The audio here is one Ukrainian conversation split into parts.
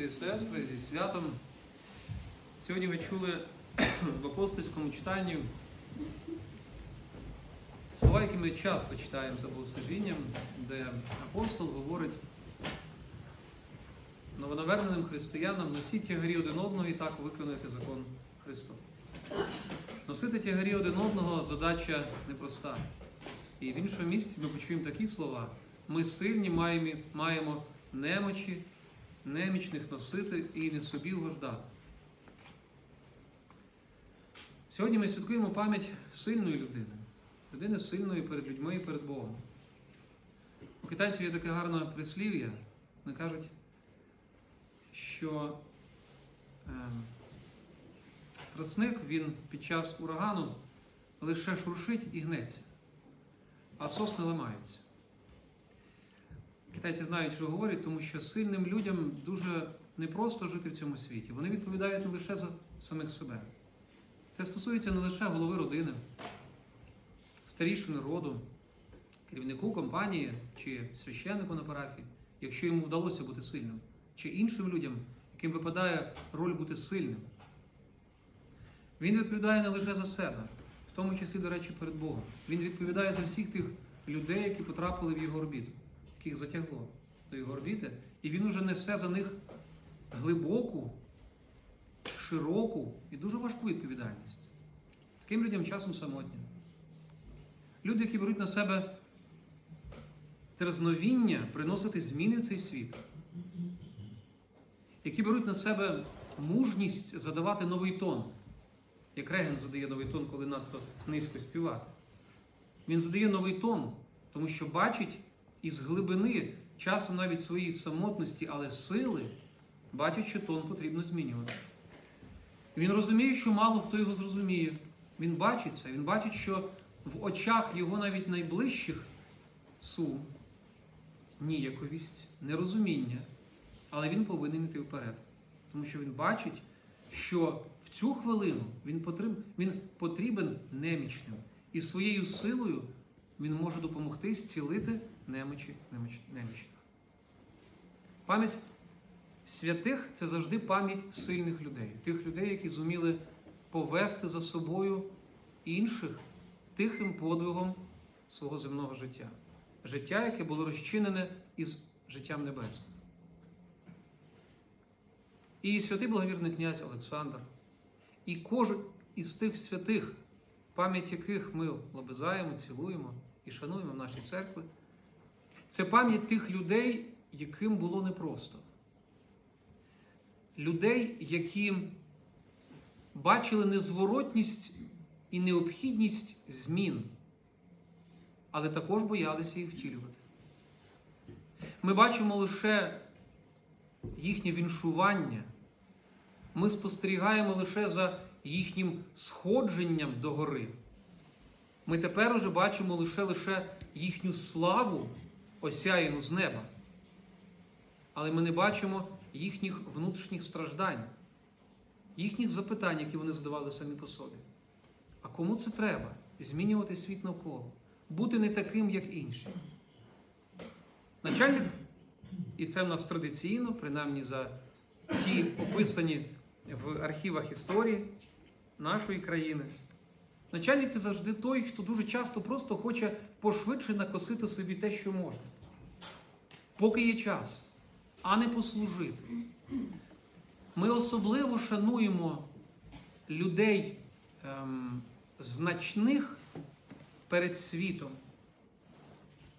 і сестри зі святом. Сьогодні ви чули в апостольському читанні слова, які ми часто читаємо за богослужінням, де апостол говорить новонаверненим християнам носіть тягарі один одного і так виконуєте закон Христов. Носити тягарі один одного задача непроста. І в іншому місці ми почуємо такі слова: ми сильні маємо, немочі, немічних носити і не собі угождати. Сьогодні ми святкуємо пам'ять сильної людини, людини сильної перед людьми і перед Богом. У китайців є таке гарне прислів'я. Вони кажуть, що е, тросник він під час урагану лише шуршить і гнеться, а сосни ламаються. Китайці знають, що говорять, тому що сильним людям дуже непросто жити в цьому світі. Вони відповідають не лише за самих себе. Це стосується не лише голови родини, старішини роду, керівнику компанії чи священнику на парафії, якщо йому вдалося бути сильним, чи іншим людям, яким випадає роль бути сильним. Він відповідає не лише за себе, в тому числі, до речі, перед Богом. Він відповідає за всіх тих людей, які потрапили в його орбіту, яких затягло до його орбіти, і він уже несе за них глибоку, широку і дуже важку відповідальність. Таким людям часом самотньо. Люди, які беруть на себе терзновіння приносити зміни в цей світ, які беруть на себе мужність задавати новий тон, як Реген задає новий тон, коли надто низько співати. Він задає новий тон, тому що бачить із глибини, часом навіть своєї самотності, але сили, що тон потрібно змінювати. Він розуміє, що мало хто його зрозуміє. Він бачить це, він бачить, що в очах його навіть найближчих сум, ніяковість, нерозуміння, але він повинен йти вперед. Тому що він бачить, що в цю хвилину він потрібен, він потрібен немічним. І своєю силою він може допомогти зцілити немочі неміч- немічних. Пам'ять святих це завжди пам'ять сильних людей, тих людей, які зуміли повести за собою інших тихим подвигом свого земного життя. Життя, яке було розчинене із життям небесним. І святий благовірний князь Олександр, і кожен із тих святих, пам'ять яких ми лобизаємо, цілуємо і шануємо в нашій церкві, це пам'ять тих людей, яким було непросто. Людей, які бачили незворотність і необхідність змін, але також боялися їх втілювати. Ми бачимо лише їхнє віншування. Ми спостерігаємо лише за їхнім сходженням до гори. Ми тепер уже бачимо лише лише їхню славу, осяяну з неба. Але ми не бачимо їхніх внутрішніх страждань, їхніх запитань, які вони задавали самі по собі. А кому це треба? Змінювати світ навколо, бути не таким, як інші. Начальник, і це в нас традиційно, принаймні за ті описані в архівах історії нашої країни. Начальник це завжди той, хто дуже часто просто хоче пошвидше накосити собі те, що можна. Поки є час, а не послужити. Ми особливо шануємо людей ем, значних перед світом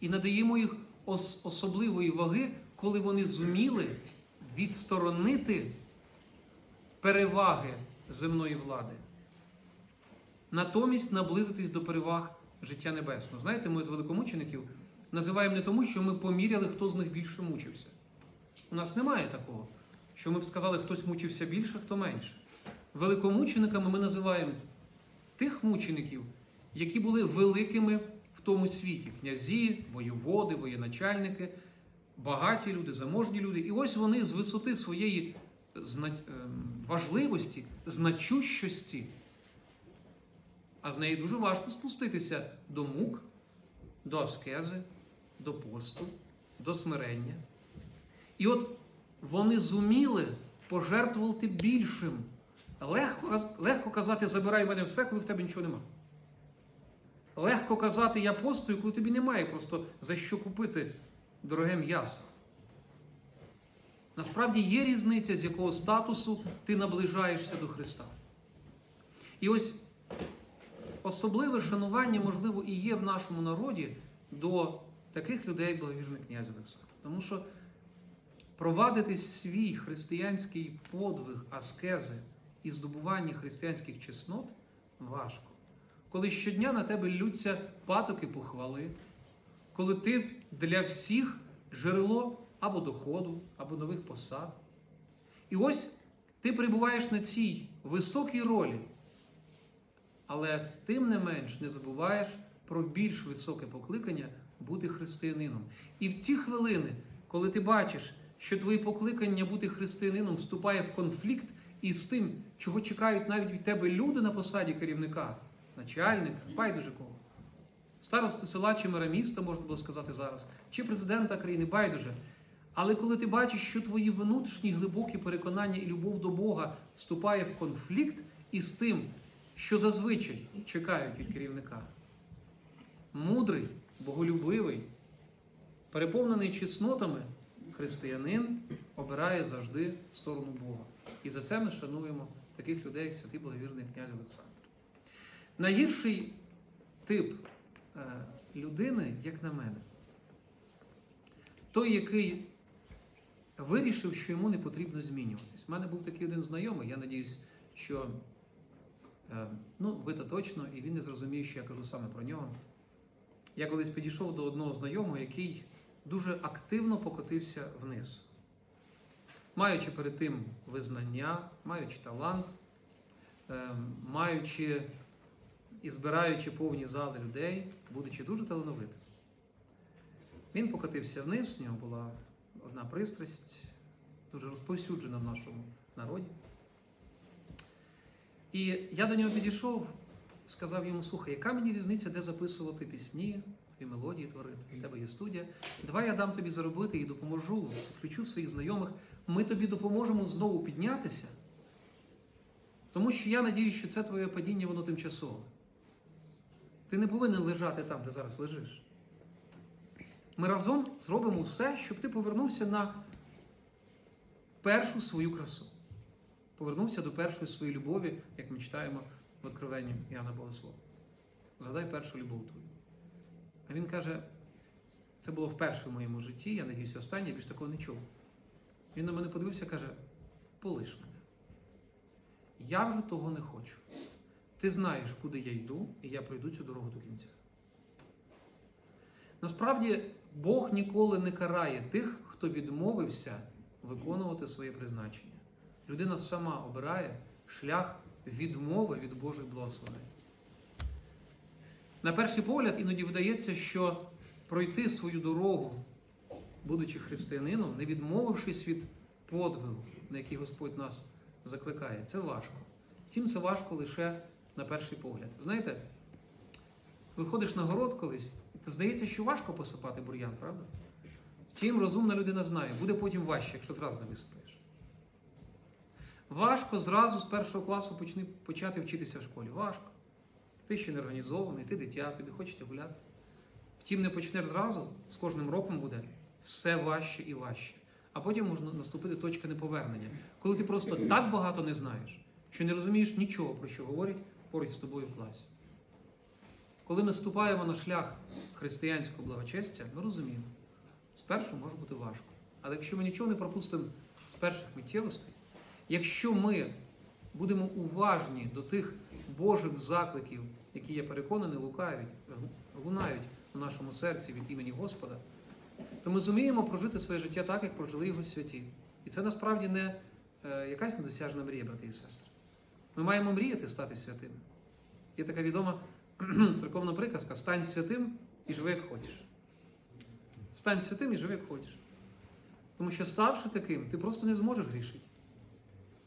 і надаємо їх ос- особливої ваги, коли вони зуміли відсторонити переваги земної влади, натомість наблизитись до переваг життя небесного. Знаєте, ми от великомучеників називаємо не тому, що ми поміряли, хто з них більше мучився. У нас немає такого, що ми б сказали, хтось мучився більше, хто менше. Великомучениками ми називаємо тих мучеників, які були великими в тому світі: князі, воєводи, воєначальники, багаті люди, заможні люди. І ось вони з висоти своєї ем, важливості, значущості, а з неї дуже важко спуститися до мук, до аскези, до посту, до смирення. І от вони зуміли пожертвувати більшим. Легко, легко казати, забирай в мене все, коли в тебе нічого нема. Легко казати, я постою, коли тобі немає просто за що купити дороге м'ясо. Насправді є різниця, з якого статусу ти наближаєшся до Христа. І ось особливе шанування, можливо, і є в нашому народі до таких людей, благовірний князь Олександр. Тому що провадити свій християнський подвиг, аскези і здобування християнських чеснот важко. Коли щодня на тебе ллються патоки похвали, коли ти для всіх джерело або доходу, або нових посад. І ось ти перебуваєш на цій високій ролі, але тим не менш не забуваєш про більш високе покликання бути християнином. І в ці хвилини, коли ти бачиш, що твоє покликання бути християнином вступає в конфлікт із тим, чого чекають навіть від тебе люди на посаді керівника, начальника, байдуже кого. Старости села чи мера міста, можна було сказати зараз, чи президента країни, байдуже. Але коли ти бачиш, що твої внутрішні глибокі переконання і любов до Бога вступає в конфлікт із тим, що зазвичай чекають від керівника, мудрий, боголюбивий, переповнений чеснотами, християнин обирає завжди сторону Бога. І за це ми шануємо таких людей, як святий благовірний князь Олександр. Найгірший тип е, людини, як на мене, той, який вирішив, що йому не потрібно змінюватись. У мене був такий один знайомий, я надіюсь, що е, ну, ви то точно, і він не зрозуміє, що я кажу саме про нього. Я колись підійшов до одного знайомого, який дуже активно покотився вниз. Маючи перед тим визнання, маючи талант, е, маючи і збираючи повні зали людей, будучи дуже талановитим. Він покотився вниз, в нього була одна пристрасть, дуже розповсюджена в нашому народі. І я до нього підійшов, сказав йому: слухай, яка мені різниця, де записувати пісні і мелодії творити? У тебе є студія. Давай я дам тобі заробити і допоможу, підключу своїх знайомих. Ми тобі допоможемо знову піднятися. Тому що я надіюсь, що це твоє падіння, воно тимчасове. Ти не повинен лежати там, де зараз лежиш. Ми разом зробимо все, щоб ти повернувся на першу свою красу. Повернувся до першої своєї любові, як ми читаємо в Откровенні Іоанна Богослова. Згадай першу любов твою. А він каже: це було вперше в моєму житті, я надіюся, останнє, я більш такого не чув. Він на мене подивився і каже: полиш мене. Я вже того не хочу. Ти знаєш, куди я йду, і я пройду цю дорогу до кінця. Насправді, Бог ніколи не карає тих, хто відмовився виконувати своє призначення. Людина сама обирає шлях відмови від Божих благословень. На перший погляд, іноді видається, що пройти свою дорогу, будучи християнином, не відмовившись від подвигу, на який Господь нас закликає, це важко. Втім, це важко лише на перший погляд. Знаєте, виходиш на город колись, і здається, що важко посипати бур'ян, правда? Втім, розумна людина знає, буде потім важче, якщо зразу не висипаєш. Важко зразу з першого класу почни, почати вчитися в школі. Важко. Ти ще не організований, ти дитя, тобі хочеться гуляти. Втім, не почнеш зразу, з кожним роком буде все важче і важче. А потім можна наступити точка неповернення, коли ти просто так багато не знаєш, що не розумієш нічого, про що говорять поруч з тобою в класі. Коли ми ступаємо на шлях християнського благочестя, ми розуміємо, спершу може бути важко. Але якщо ми нічого не пропустимо з перших миттєвостей, якщо ми будемо уважні до тих Божих закликів, які я переконаний, лукають, лунають у нашому серці від імені Господа, то ми зуміємо прожити своє життя так, як прожили його святі. І це насправді не е, якась недосяжна мрія, брати і сестри. Ми маємо мріяти стати святими. Є така відома церковна приказка: стань святим і живи, як хочеш. Стань святим і живи, як хочеш. Тому що, ставши таким, ти просто не зможеш грішити.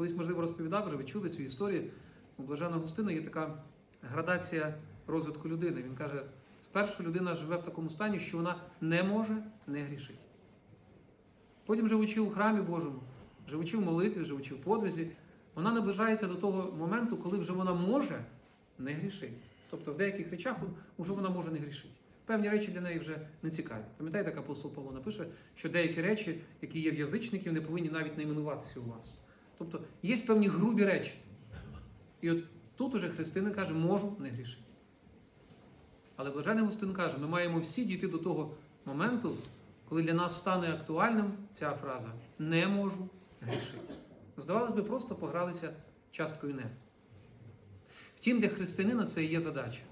Колись, можливо, розповідав, вже ви чули цю історію. У Блажена Густина є така градація розвитку людини. Він каже, спершу людина живе в такому стані, що вона не може не грішити. Потім, живучи у храмі Божому, живучи в молитві, живучи в подвизі, вона наближається до того моменту, коли вже вона може не грішити. Тобто в деяких речах вже вона може не грішити. Певні речі для неї вже не цікаві. Пам'ятаєте, як апостол Павло напише, що деякі речі, які є в язичників, не повинні навіть найменуватися у вас. Тобто є певні грубі речі. І от тут уже христина каже, можу не грішити. Але блаженний Устин каже, ми маємо всі дійти до того моменту, коли для нас стане актуальним ця фраза не можу грішити. Здавалось би, просто погралися часткою не. Втім, для християнина це і є задача.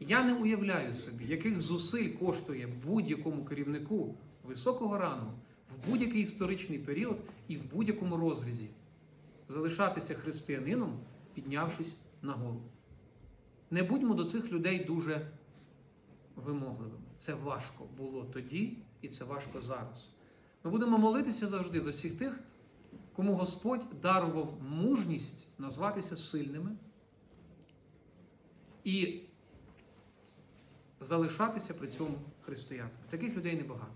Я не уявляю собі, яких зусиль коштує будь-якому керівнику високого рангу в будь-який історичний період і в будь-якому розрізі залишатися християнином, піднявшись нагору. Не будьмо до цих людей дуже вимогливими. Це важко було тоді і це важко зараз. Ми будемо молитися завжди за всіх тих, кому Господь дарував мужність назватися сильними і залишатися при цьому християнами. Таких людей небагато.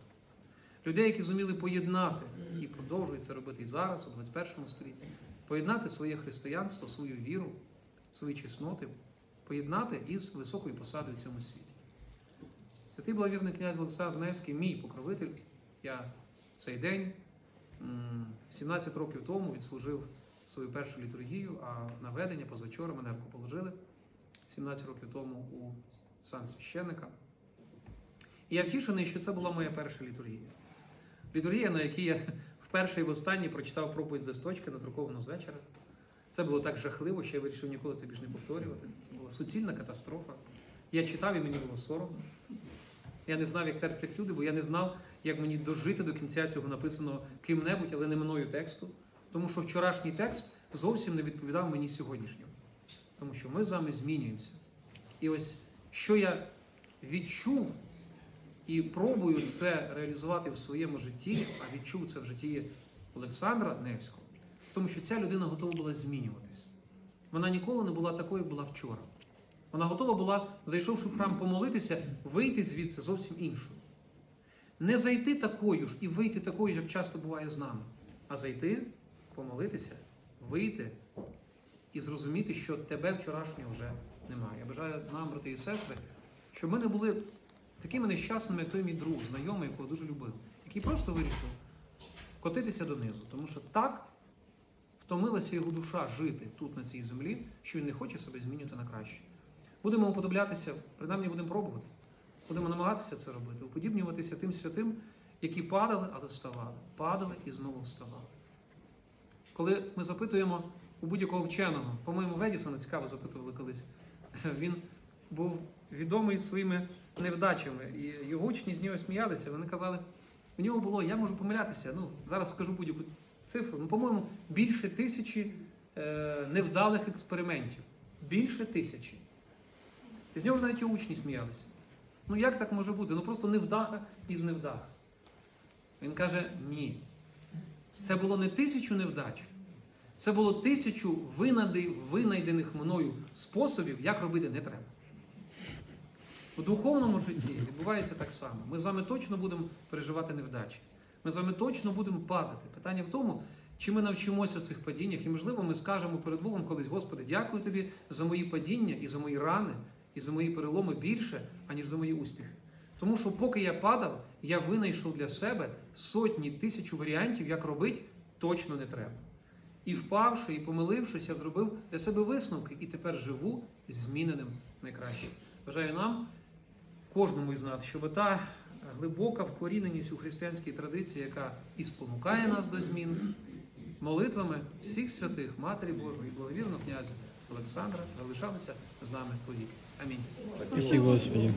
Людей, які зуміли поєднати і продовжують це робити і зараз, у 21 столітті, поєднати своє християнство, свою віру, свої чесноти, поєднати із високою посадою в цьому світі. Святий благовірний князь Олександр Невський, мій покровитель. Я цей день, 17 років тому, відслужив свою першу літургію, а наведення позавчора мене положили 17 років тому у сан священника. І я втішений, що це була моя перша літургія. Літургія, на якій я вперше і востаннє прочитав проповідь з листочка, надруковану з вечора. Це було так жахливо, що я вирішив ніколи це більш не повторювати. Це була суцільна катастрофа. Я читав і мені було соромно. Я не знав, як терплять люди, бо я не знав, як мені дожити до кінця цього написаного ким-небудь, але не мною тексту. Тому що вчорашній текст зовсім не відповідав мені сьогоднішньому. Тому що ми з вами змінюємося. І ось що я відчув і пробую це реалізувати в своєму житті, а відчув це в житті Олександра Невського, тому що ця людина готова була змінюватись. Вона ніколи не була такою, була вчора. Вона готова була, зайшовши в храм помолитися, вийти звідси зовсім іншою. Не зайти такою ж і вийти такою як часто буває з нами, а зайти, помолитися, вийти і зрозуміти, що тебе вчорашнього вже немає. Я бажаю нам, брати і сестри, щоб ми не були такими нещасними, той мій друг, знайомий, якого дуже любив, який просто вирішив котитися донизу, тому що так втомилася його душа жити тут, на цій землі, що він не хоче себе змінювати на краще. Будемо уподоблятися, принаймні будемо пробувати. Будемо намагатися це робити, уподібнюватися тим святим, які падали, але вставали, падали і знову вставали. Коли ми запитуємо у будь-якого вченого, по-моєму, Ведісона цікаво запитували колись, він був відомий своїми невдачами, і його учні з нього сміялися. Вони казали, у нього було, я можу помилятися, ну, зараз скажу будь-яку цифру, ну, по-моєму, більше тисячі е, невдалих експериментів. Більше тисячі. І з нього ж навіть його учні сміялися. Ну як так може бути? Ну просто невдаха із невдаха. Він каже: ні. Це було не тисячу невдач, це було тисячу винайдених мною способів, як робити не треба. У духовному житті відбувається так само. Ми з вами точно будемо переживати невдачі. Ми з вами точно будемо падати. Питання в тому, чи ми навчимося в цих падіннях, і, можливо, ми скажемо перед Богом колись, Господи, дякую тобі за мої падіння і за мої рани, і за мої переломи більше, аніж за мої успіхи. Тому що, поки я падав, я винайшов для себе сотні тисячу варіантів, як робити, точно не треба. І впавши, і помилившись, я зробив для себе висновки і тепер живу зміненим найкраще. Бажаю нам, кожному із нас, щоб та е, глибока вкоріненість у християнській традиції, яка і спонукає нас до змін, молитвами всіх святих, Матері Божої, і благовірного князя Олександра, залишалися з нами повіки. Амінь. Спасибо, Господи.